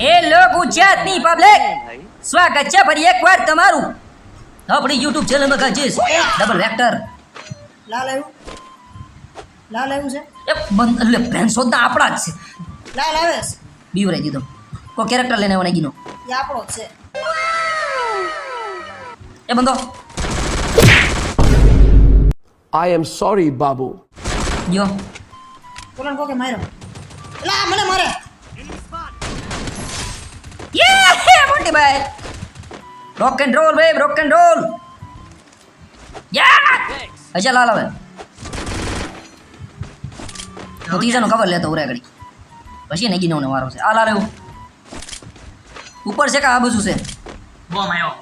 Hello ગુજરાતની public સ્વાગત છે ફરી એકવાર તમારું. આપણી યુટ્યુબ ચેનલમાં ગાજીશ ડબલ વેક્ટર લાલ આવ્યું? લાલ આવ્યું છે? એ બંધ એટલે ભેંસોદના આપણા જ છે. લાલ આવે છે. બીવરાઈ દીધો કો કેરેક્ટર લઈને આવવાના ગીનો? એ આપણો છે. એ બંધો. આઈ એમ સોરી બાબુ. યો કોલન કોકે માર્યો? લા મને મારે. યે મોટી ભાઈ rock and roll babe rock and roll યા અચ્છા લાલ આવે. તો ત્રીજાનો કવર લેતો ઉરે ઘડી? પછી ને ગીનો વારો છે. આ આવ્યું. ઉપર છે કે આ બાજુ છે? બોમ આવ્યો.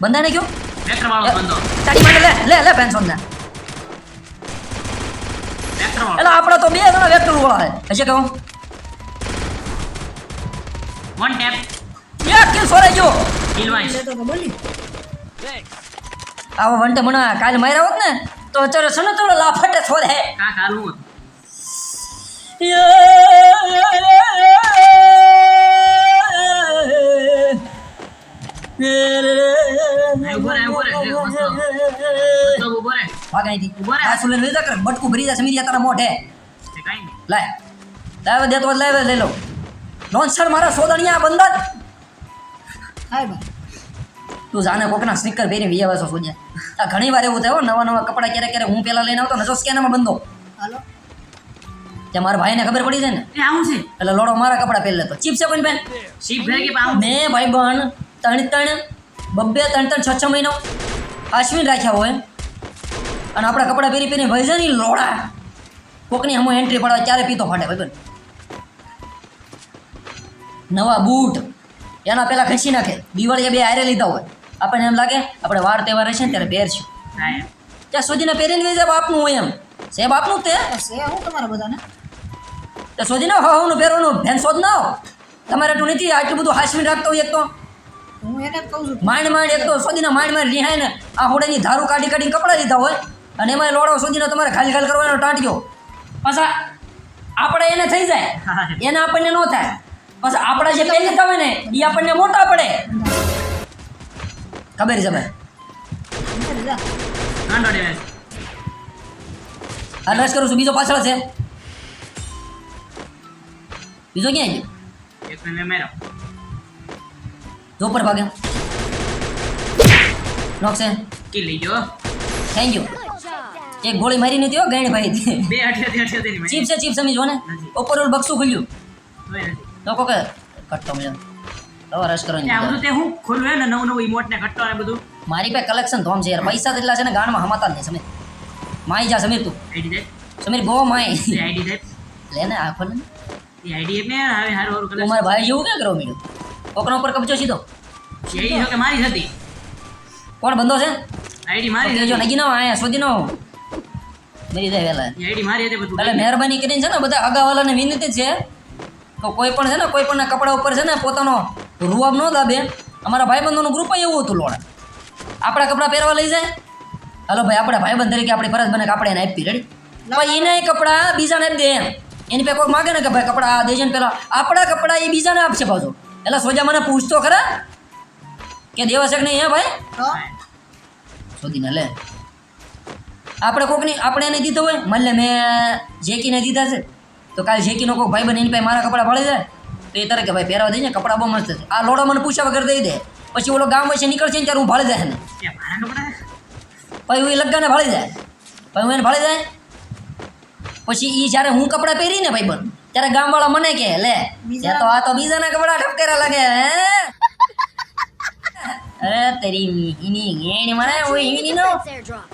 બંધાય ને કયો વેક્ટર વાળો બંધો. તારી માટે લે લે લે પેન્શન ને એટલે આપણે તો બે જણા વેક્ટર વાળા છે. હશે કહું વન ટેપ એક કિલ સોરાઈ ગયો કિલ બોલી. આવો વંટે મને કાલે માર્યા હોત ને તો અત્યારે સને તો લાફટે છોડે કા કાલું બટકું ભરી જા સમીરિયા તારા મોઢે. લાય. લાવે હોય તો લાવે લઈ લો. લોન્સર મારા સોદણિયા બંધન. હાય ભાઈ. તું જાને કોકના સ્નીકર પહેરી વી વાસો છો આ ઘણી વાર એવું થયો નવા નવા કપડા ક્યારેક ક્યારેક હું પેલા લઈને આવતો ને જો સ્કેનમાં બંધો. હાલો. ત્યાં મારા ભાઈને ખબર પડી જાય ને? એ આવું છે? એટલે લોડો મારા કપડા પહેરી લેતો. ચીપ છે બન બેન ચીપ ભરે કે પાઉં મે ભાઈ બન ત્રણ ત્રણ બબ્બે ત્રણ ત્રણ છ છ મહિનો. આશ્વિન રાખ્યા હોય. અને આપણા કપડાં પહેરી પહેરી ભાઈ જાય ને લોડા. કોકની હમો એન્ટ્રી પડવા ક્યારે પીતો ફાટે ભાઈ નવા બૂટ. એના પહેલા ખસી નાખે. દિવાળીએ બે હારે લીધા હોય. આપણને એમ લાગે આપણે વાર તહેવાર હશે ને ત્યારે પહેરશું ત્યાં સુધીને પહેરીને લઈ જાય બાપનું હોય એમ. સાહેબ આપનું તે. તો હું તમારા બધાને? તો શોધીને હો હવનું પહેરવાનું. ભેન શોધ ના. તમારે એટલું નથી આટલું બધું હાસવીને રાખતો હોય એક તો. હું એને જ કહું છું. માંડ માંડ એક તો સોદીના માંડ માંડ રિહાય ને આ હોડેની ધારું કાઢી કાઢીને કપડાં લીધા હોય. અને એમાં લોડો સોદીને તમારે ખાલી ખાલી કરવાનો ટાંટ્યો. પાછા આપણે એને થઈ જાય. એને આપણને ન થાય. પાછા આપણા જે લીધા હોય ને એ આપણને મોટા પડે. ખબર છે ભાઈ? હા ડ્રેસ કરું છું. બીજો પાછળ છે. બીજો ક્યાં ગયો? મેરો ભાગે. નોક છે. કિલ લઈ ગયો થેન્ક યુ એક ગોળી મારી નથી હો ગણી ભાઈ. બે ચીપ છે ચીપ સમજો ને. ઉપર ઓલ બક્સું ખુલ્યું. નથી. લોકો કે કટ્ટો મળ્યો હવે રસ એ આ કરવાની બધું તે હું ખોલવું હે ને નવું નવું ઇમોટ ને કટ્ટો ને બધું મારી પાસે કલેક્શન ધોમ છે યાર પૈસા તેટલા છે ને ગાણમાં હમાતા જ નહીં સમીર માઈ જા સમીર તું ID type Sameer go my A ID type લે ને આ ખોલ ને એ આઈડી એપ ને હવે હારું હારું તું કલર મારા ભાઈ જેવું ક્યાં કરવા મળ્યું કોકના ઉપર કબજો સીધો એ જો કે મારી જ હતી કોણ બંધો છે આઈડી મારી જો હતી નગી નો આયા સુધી નો મેરી દે વેલા એ આઈડી મારી હતી બધું એટલે મહેરબાની કરીને છે ને બધા અગાવાલાને વિનંતી છે તો કોઈ પણ છે ને કોઈ પણ કપડા ઉપર છે ને પોતાનો રૂઆબ ન દાબે. અમારા ભાઈબંધોનું ગ્રુપ એવું હતું લોડા આપણા કપડાં પહેરવા લઈ જાય. હાલો ભાઈ આપણા ભાઈબંધ તરીકે આપણી ફરજ બને કે આપણે એને આપી રેડી ભાઈ એને કપડાં બીજાને આપી દે એમ. એની પાસે કોઈ માગે ને કે ભાઈ કપડાં આ દેજે ને પેલા. આપણા કપડાં એ બીજાને આપશે પાછો. એટલે સોજા મને પૂછતો ખરા કે દેવા છે કે નહીં હે ભાઈ? શોધીને લે. આપણે કોકની આપણે એને દીધો હોય? મને મેં જેકીને દીધા છે. તો કાલે જેકીનો કોઈ ભાઈ બને એની પાસે મારા કપડાં ભાળી જાય. તો એ તારે કે ભાઈ પહેરવા દઈને કપડાં બહુ મસ્ત છે. આ લોડો મને પૂછ્યા વગર દઈ દે. પછી ઓલો ગામ વચ્ચે નીકળશે ને ત્યારે હું ભાળી જાય ને એ પછી હું એ લગ્ગાને ભાળી જાય. પછી હું એને ભાળી જાય. પછી એ જ્યારે હું કપડાં પહેરીને ભાઈ બન ત્યારે ગામવાળા મને કે લે તો આ તો બીજાના કપડાં ઠપકેરા લાગે હે. અરે તેરી ઈની ગેણી મને નો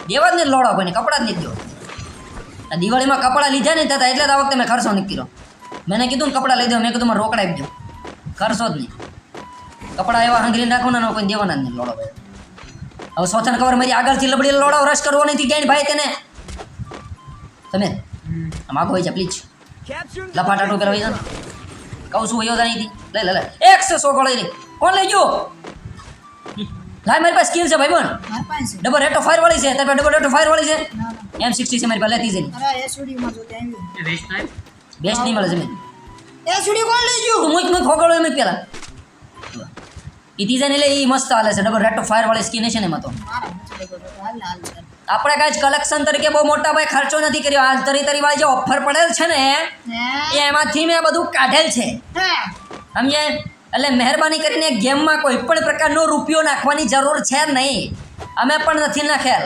દેવા જ નહીં લોડો કોઈને કપડાં જ નહીં દો. દિવાળીમાં કપડાં લીધા નહીં થતા એટલે જ આ વખતે મેં ખર્ચો નહીં કર્યો. મેં કીધું ને કપડાં લઈ દો મેં કીધું મારે રોકડા આપી દો. ખર્ચો જ નહીં. કપડાં એવા હંગરીને નાખવાના કોઈ દેવાના જ નહીં લોડો ભાઈ. હવે સોથન ખબર મારી આગળથી લબડી લોડો રસ કરવો નથી ક્યાંય ભાઈ તેને. તમે? માગો હોય છે પ્લીઝ લફાટાટો કરાવી દો કહું છું વયો નહીં લઈ લે લે એક સે સો ગળે રે કોણ લઈ ગયો? લાય મારી પાસે સ્કિલ છે ભાઈ બન. ડબલ રેટ ઓફ ફાયર વાળી છે. તારી પાસે ડબલ રેટ ઓફ ફાયર વાળી છે એમ સિક્સટી છે મારી પાસે લેતી જઈ અરે જો ત્યાં એ બેસ્ટ નહીં મળે એસડી કોણ લઈ ગયું? તું મુક મુક ખોગળો એમ પેલા. ઇથિઝન એટલે એ મસ્ત હાલે છે ડબલ રેટ ફાયર વાળી સ્કીન છે ને એમાં તો. આપણે કાંઈ કલેક્શન તરીકે બહુ મોટા ભાઈ ખર્ચો નથી કર્યો. આ તરી તરી વાળી જે ઓફર પડેલ છે ને એમાંથી મેં બધું કાઢેલ છે. હે? સમજે એટલે મહેરબાની કરીને ગેમમાં કોઈ પણ પ્રકારનો રૂપિયો નાખવાની જરૂર છે નહીં. અમે પણ નથી નાખેલ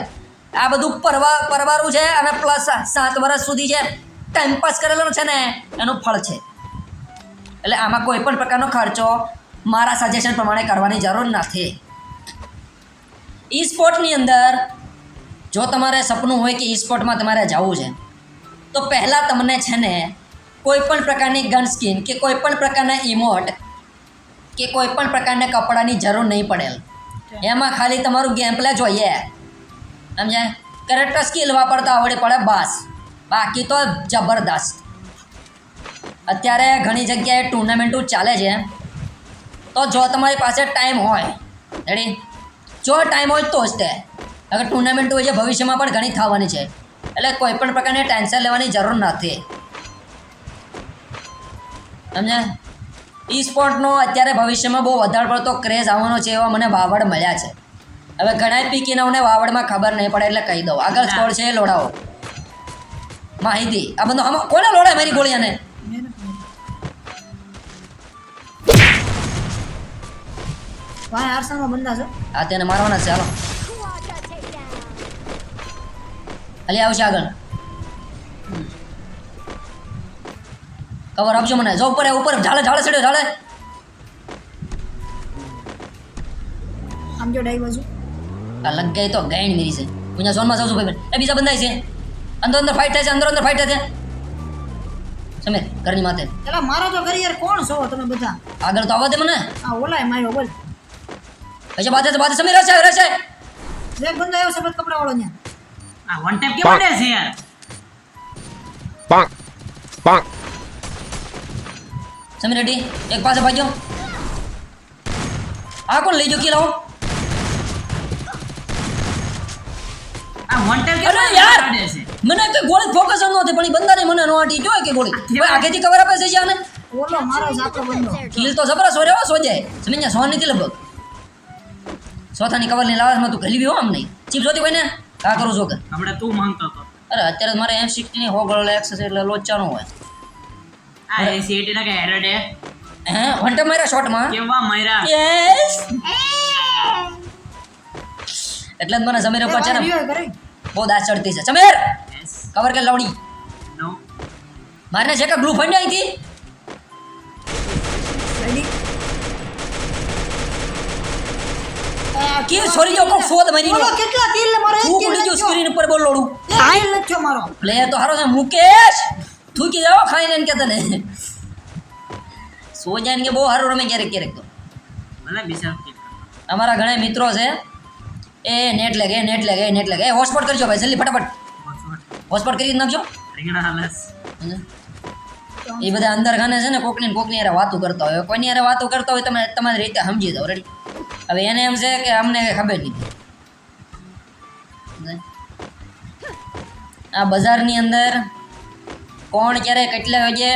આ બધું પરવા પરવારું છે અને પ્લસ સાત વર્ષ સુધી જે ટાઈમ પાસ કરેલો છે ને એનું ફળ છે. એટલે આમાં કોઈ પણ પ્રકારનો ખર્ચો મારા સજેશન પ્રમાણે કરવાની જરૂર નથી. ઈ સ્પોર્ટની અંદર જો તમારે સપનું હોય કે ઈ સ્પોર્ટમાં તમારે જવું છે તો પહેલાં તમને છે ને કોઈ પણ પ્રકારની ગન સ્કીન કે કોઈ પણ પ્રકારના ઇમોટ કે કોઈ પણ પ્રકારના કપડાની જરૂર નહીં પડેલ. એમાં ખાલી તમારું ગેમ પ્લે જોઈએ. સમજાય? કરેક્ટ સ્કિલ વાપરતા આવડે પડે બસ. બાકી તો જબરદસ્ત. અત્યારે ઘણી જગ્યાએ ટુર્નામેન્ટો ચાલે છે. તો જો તમારી પાસે ટાઈમ હોય રેડી જો ટાઈમ હોય તો જ તે. અગર ટુર્નામેન્ટ હોય છે, ભવિષ્યમાં પણ ઘણી થવાની છે. એટલે કોઈ પણ પ્રકારની ટેન્શન લેવાની જરૂર નથી. સમજે ઈ સ્પોર્ટનો અત્યારે ભવિષ્યમાં બહુ વધારે પડતો ક્રેઝ આવવાનો છે એવા મને વાવડ મળ્યા છે. હવે ઘણા પીકીનાઓને વાવડમાં ખબર નહીં પડે એટલે કહી દઉં. આગળ સ્કોર છે એ લોડાઓ. માહિતી. આ બધું આમાં કોને લોડાય મારી ગોળીયાને. ભાઈ છે? આ તેને મારવાના છે. હાલો. આવશે આગળ. કવર આપજો મને. જો ઉપર ઉપર. ઝાડે ઝાડે ચડ્યો ઝાડે. આમ જો ડાઈ બાજુ આ લગ ગઈ તો ગાઈન મેરી છે. હું ઝોનમાં જાઉં છું ભાઈ એ બીજા બંધાય છે. અંદર અંદર ફાઇટ થાય છે અંદર અંદર ફાઇટ થાય છે. સમે ઘરની માથે. એલા મારો તો ઘર યાર કોણ છો તમે બધા? આગળ તો આવવા દે મને. આ ઓલાય માયો બોલ. પછી બાતે તો બાતે સમે રહેશે રહેશે. જે બંદો આવ્યો સફેદ કપડા વાળો ને આ વન ટેપ કેમ પડે છે યાર? પાંક પાંક સમીર રેડી? એક પાસે ભાગ્યો. આ કોણ લઈ જો કી લાવો આ વન ટેપ કેમ અરે યાર મને કે ગોળી ફોકસ ન હતી પણ ઈ બંદાને મને નો આટી જોય કે ગોળી? ભાઈ આગેથી કવર આપે છે આને ઓલો મારો જ બંદો કિલ તો જબરસ હોય સો જાય સમજ્યા સો નથી લગભગ. સોથાની કવરની લાવાસમાં તું ગલી હો આમ નહીં. ચીપ જોતી હોય ને કા કરું છો કે. હમણાં તું માંગતો હતો. અરે અત્યારે મારે એમ સિક્સટી ની હો ગળો એક્સ છે એટલે લોચાનો હોય. આ એસી એટી ના કે હેરડે? હે વંટે માર્યા શોર્ટમાં? કેવા મારા યસ એટલે જ મને સમીર ઉપર છે ને દાસ ચડતી છે. સમીર યસ કવર કે લવડી નો મારને છે કે ગ્લુ ફંડ અહીંથી કે છોરી જો કોક ફોદ મારી ઓલો કેટલા કિલ મારો? એક કિલ જો સ્ક્રીન ઉપર બોલ લોડું. કિલ લખ્યો મારો. પ્લેયર તો હારો છે મુકેશ! થૂકી જાવ ખાઈને એને કહેતા ને સો કે બહુ સારું રમે ક્યારેક ક્યારેક તો. બીજા અમારા ઘણા મિત્રો છે. એ નેટ લાગે નેટ લાગે નેટ લાગે એ હોટસ્પોટ કરજો ભાઈ, જલ્દી, ફટાફટ. હોટસ્પોટ કરી નાખજો. એ બધા અંદર ખાને છે ને, કોકની કોકની યાર વાતો કરતા હોય. કોઈની યાર વાતો કરતા હોય તમે તમારી રીતે સમજી જાઓ રેડી હવે એને એમ છે કે અમને ખબર નહીં. આ બજારની અંદર કોણ ક્યારે કેટલા વાગે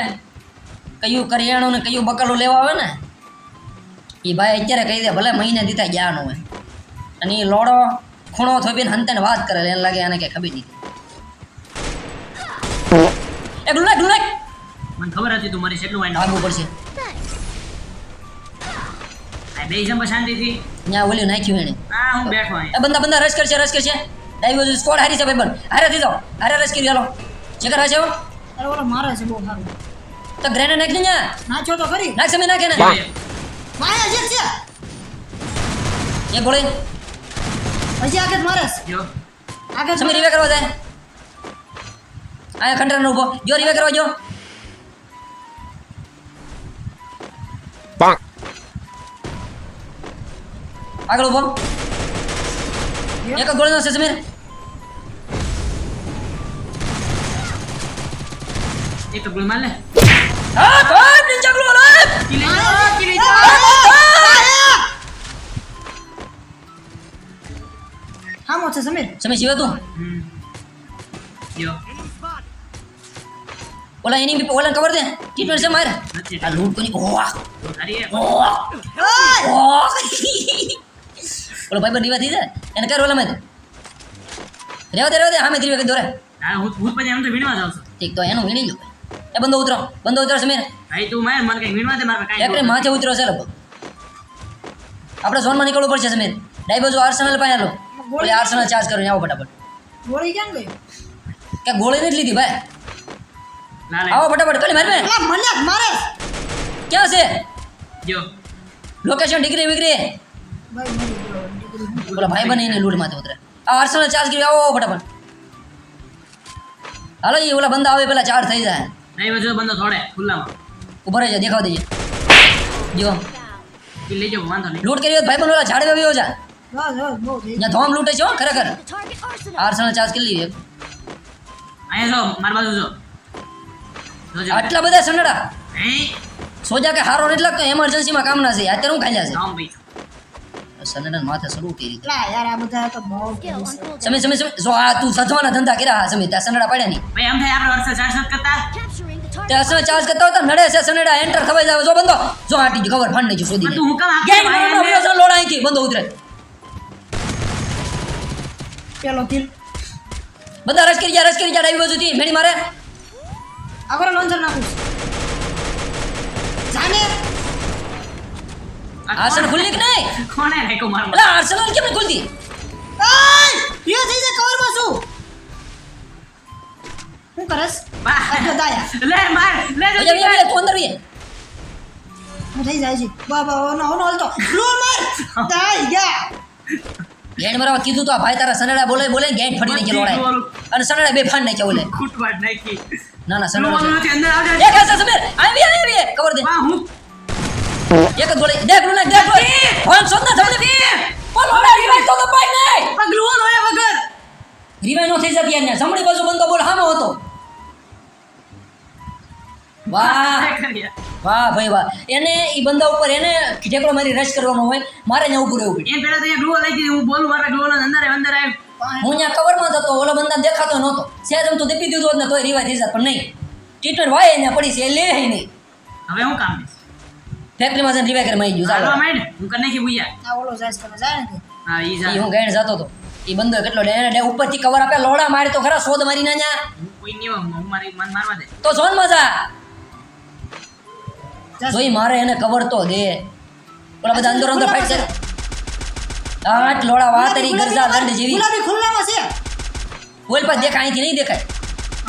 કયું કરિયાણું ને કયું બકલું લેવા આવે ને? એ ભાઈ અત્યારે કહી દે, ભલે મહિને દીધા જ્ઞાન હોય. અને એ લોડો ખૂણો થોપીને હંતેને વાત કરે એને લાગે આને કે ખબર નથી એક લુનાક લુનાક! મને ખબર હતી તું મારી કેટલું વાઈન ભાગવું પડશે. આ બે જમ્પ શાંતિથી. ત્યાં ઓલી નાખ્યું એને. હા હું બેઠો એ બંદા બંદા રસ કરશે રસ કરશે. ડાઈવ બાજુ સ્કોડ હારી છે ભાઈ બન હારે થઈ જાઓ. હારે રસ કરી હાલો. ચેકર હશે હો? અરે ઓલો મારે છે બહુ સારું. તો ગ્રેનેડ નાખી ને નાખ્યો તો ખરી નાખ સમય નાખે ને. માયા જે છે. એ ગોળી. હજી આગળ મારે છે. જો આગળ સમય રીવે કરવા જાય આયા ખંડર ઊભો જો રીવે કરવા જો Bonk. આગળ ઊભો એક જ ગોળી નાખશે સમીર એક તો ગોળ માર લે હા ભાઈ નીચે ગોળ લે માયા, કિલી હામો છે સમીર. સમય જીવે તું ઓલા એની ઓલા કવર દે. ટ્રીટમેન્ટ છે મારે? આ લૂટ કોની? ઓવા તારી ઓવા! ઓલો ભાઈ રીવા થઈ જાય. એને કર ઓલા મેં રેવા દે રેવા દે. હા મેં વખત દોરે હા હું હું પછી એમ તો વીણવા જાઉં છું. ઠીક તો એનું વીણી લો એ બંદો ઉતરો. બંદો ઉતરો સમીર. ભાઈ તું માર. મને કઈ વીણવા દે મારે કઈ એકરે માથે ઉતરો છે લગભગ. આપણે ઝોનમાં નીકળવું પડશે સમીર. ડાઈ બાજુ આર્સેનલ પાસે આલો. ઓલે આર્સેનલ ચાર્જ કરો આવો ફટાફટ ગોળી ક્યાં ગઈ કે ગોળી નથી લીધી ભાઈ ના લે આવો ફટાફટ કલી મારી અલા મને જ મારે ક્યાં છે જો લોકેશન ડિગ્રી વિગ્રી ભાઈ મરી ગયો દીકરી. ઓલા ભાઈ બની એની લૂંટ માથે ઉતરે આ આર્સેનલ ચાર્જ કરી આવો ફટાફટ હાલો એ ઓલા બંદા આવે પેલા ચાર્જ થઈ જાય નહીં બધો બંધો થોડે ખુલ્લામાં ઊભા રહેજો દેખાવ દેજે જો એ લઈ જાઓ વાંધો નહીં લૂંટ કરી હોય તો ભાઈ પણ ઓલા ઝાડવે આવ્યો જા ત્યાં ધોમ લૂંટે છો ખરેખર. આર્સેનલ ચાર્જ કરી લીધી અહીંયા જો માર બાજુ જો. આટલા બધા સંડડા સોજા કે હારો નથી લાગતો? એમરજન્સીમાં કામના છે. અત્યારે હું ખાઈ ભાઈ. સંડડા માથે શરૂ કરી દીધું. લા યાર આ બધા તો બહુ છે. સમય સમય સમય. જો આ તું સજવાના ધંધા કર્યા હા સમય. ત્યાં સંડડા પડ્યા નહીં. ભાઈ એમ થાય આપણે વર્ષે ચાર્જ કરતા? ત્યાં target. ચાર્જ કરતા હોય તો નડે છે સનડા એન્ટર ખવાઈ જાવ. જો બંધો. જો આટી ખબર ફાડ નહીં શોધી પણ તું હું કામ ગેમ લોડા અહીંથી. બંધો ઉતરે. પેલો કિલ બધા રસ કરી જાય રશ કરી જાય ડાબી બાજુથી મેડી મારે. આગળ લોન્ચર નાખું જાને. આર્સેનલ ખુલ્લી કે નહીં? કોણે રાખ્યો માર એટલે આર્સેનલ કેમ ખુલતી? યો થઈ જાય કવરમાં છું. શું કરસ? આ જો દાયા લે માર લે જો ઓય, તું અંદર રહીએ હું થઈ જાય છે બાબા ઓનો ઓનો હલતો. લો માર. દાઈ ગયા. ગેંડ મારવા કીધું તો આ ભાઈ તારા સનડા બોલે બોલે ગેટ ફટી નાખી લોડાય અને સનડા બે ફાન નાખ્યા ઓલે ખૂટવાટ નાખી. ના ના સનડા નથી અંદર આવજે એક હશે સમીર આવી આવી આવી કવર દે. હા હું. એક ગોળી દેખ લુના દેખ ફોન શોધ ના બી બોલ ના રિવાઇવ તો ભાઈ નહીં. પગલું હોય વગર. રિવાઇવ નો થઈ જતી યાર જમણી બાજુ બંદો બોલ હામો હતો. વાહ. વાહ ભાઈ વાહ. એને એ બંદા ઉપર એને ઠેકડો મારી રશ કરવાનો હોય. મારે ત્યાં ઊભું રહેવું પડે. એમ પેલા તો અહીંયા ગ્લુઓ લઈ દીધી હું બોલું મારા ગ્લુઓ અંદર અંદર આવ્યો. હું ત્યાં કવરમાં જતો ઓલો બંદા દેખાતો નહોતો. સેજ આમ તો દેપી દીધો ને તોય થઈ જાત પણ નહીં. ટ્રીટમેન્ટ વાય એને પડી છે એ લે નહીં. હવે હું કામ દઈશ ફેક્ટરીમાં જઈને રિવાઇવ કરી મારી ગયું. ચાલો. હું કરી નાખી ભૂયા. આ ઓલો જાય છે જાય ને હા ઈ ઈ જા હું ગઈને જતો હતો. એ બંદો કેટલો ડે એને ઉપરથી કવર આપે લોડા મારે તો ખરા શોધ મારી ના ન્યા કોઈ નહીં હું મારી મન મારવા દે. તો જોન મજા. જોઈ મારે એને કવર તો દે. ઓલા બધા અંદર અંદર ફાઈટ કરે. આઠ લોડા વાતરી ગરજા દંડ જેવી. ગુલાબી ખુલ્લામાં છે. ઓલ પર દેખાય અહીંથી નહીં દેખાય.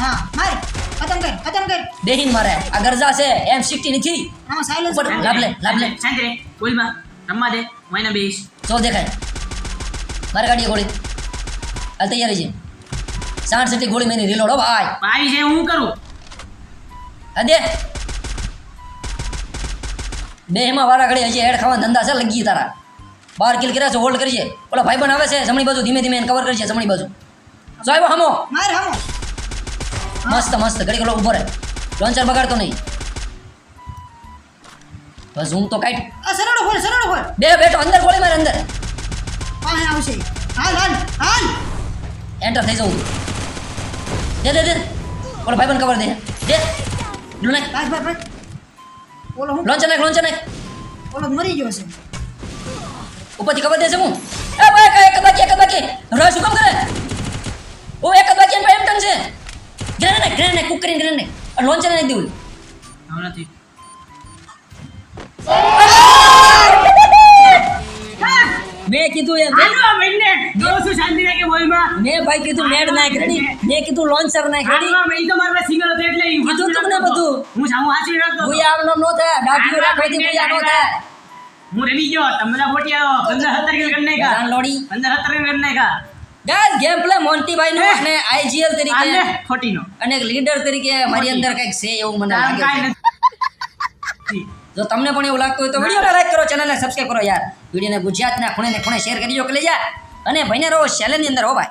હા માર ખતમ કર ખતમ કર. દેહીન મારે. આ ગરજા છે એમ સિક્ટી નથી. આમાં સાયલન્સ ઉપર લાભ લે લાભ લે શાંતિ રે બોલમાં રમવા દે મહિના બેસ જો દેખાય. મારે ગાડી ગોળી. હાલ તૈયારી છે સાઠ સિટી ગોળી મેની રીલોડ હો ભાઈ. આવી છે હું કરું? હા દે. બે એમાં વારા ઘડી હજી હેડ ખાવા ધંધા છે લગી તારા. બાર કિલ કર્યા છે હોલ્ડ કરીએ ઓલા ભાઈ પણ આવે છે જમણી બાજુ ધીમે ધીમે એને કવર કરીએ જમણી બાજુ. જો આવ્યો હમો. માર હમો. મસ્ત મસ્ત ઘડી ગલો ઊભો રહે. લોન્ચર બગાડતો નહીં. બસ હું તો કાઈટ આ સરળો ખોલ સરળો બે બેઠો અંદર ગોળી મારે અંદર. પાહે આવશે. હાલ હાલ હાલ. એન્ટર થઈ જવું. દે દે દે. ઓલો ભાઈ પણ કવર દે. દે. નાખ ભાઈ ભાઈ ભાઈ ઓલો હું? લોન્ચર નાખ લોન્ચર નાખ. ઓલો મરી ગયો છે. ઉપરથી કવર દેશે હું. એ ભાઈ કાય એક બાકી એક બાકી. રો શું કામ કરે? ઓ એક બાકી એમ એમ ટન છે. ગ્રેનેડ ને ગ્રેનેડ કુક કરીને ગ્રેનેડ નાખ. લોન્ચર નાખ દેવું હવે નથી. મેં કીધું એમ હાલવા માંડને જો શું શાંતિ રાખે બોલમાં. મેં ભાઈ કીધું મેડ ના કરી મેં કીધું લોન્ચર ના કરી હાલવા માંડ તો મારા સિંગલ હતો એટલે કીધું તમને ને બધું. હું સામું હાચવી રાખતો હું આમનો નો થાય દાઢીઓ રાખવાથી મજા નો થાય. હું રેડી ગયો. તમે બધા આવો. પંદર સત્તર કિલ કરી જાન લોડી. પંદર સત્તર કિલ કરી ગાઈસ ગેમ પ્લે મોન્ટીભાઈ નો અને આઈજીએલ તરીકે. ખોટીનો અને એક લીડર તરીકે મારી અંદર કંઈક છે એવું મને લાગે છે. નથી. જો તમને પણ એવું લાગતું હોય તો વિડીયોને લાઈક કરો ચેનલને સબસ્ક્રાઇબ કરો યાર. વિડીયોને ગુજરાતના ખૂણે ને ખૂણે શેર કરી દો કે લઈ જા. અને ભાઈને રહો શેલની અંદર હો ભાઈ.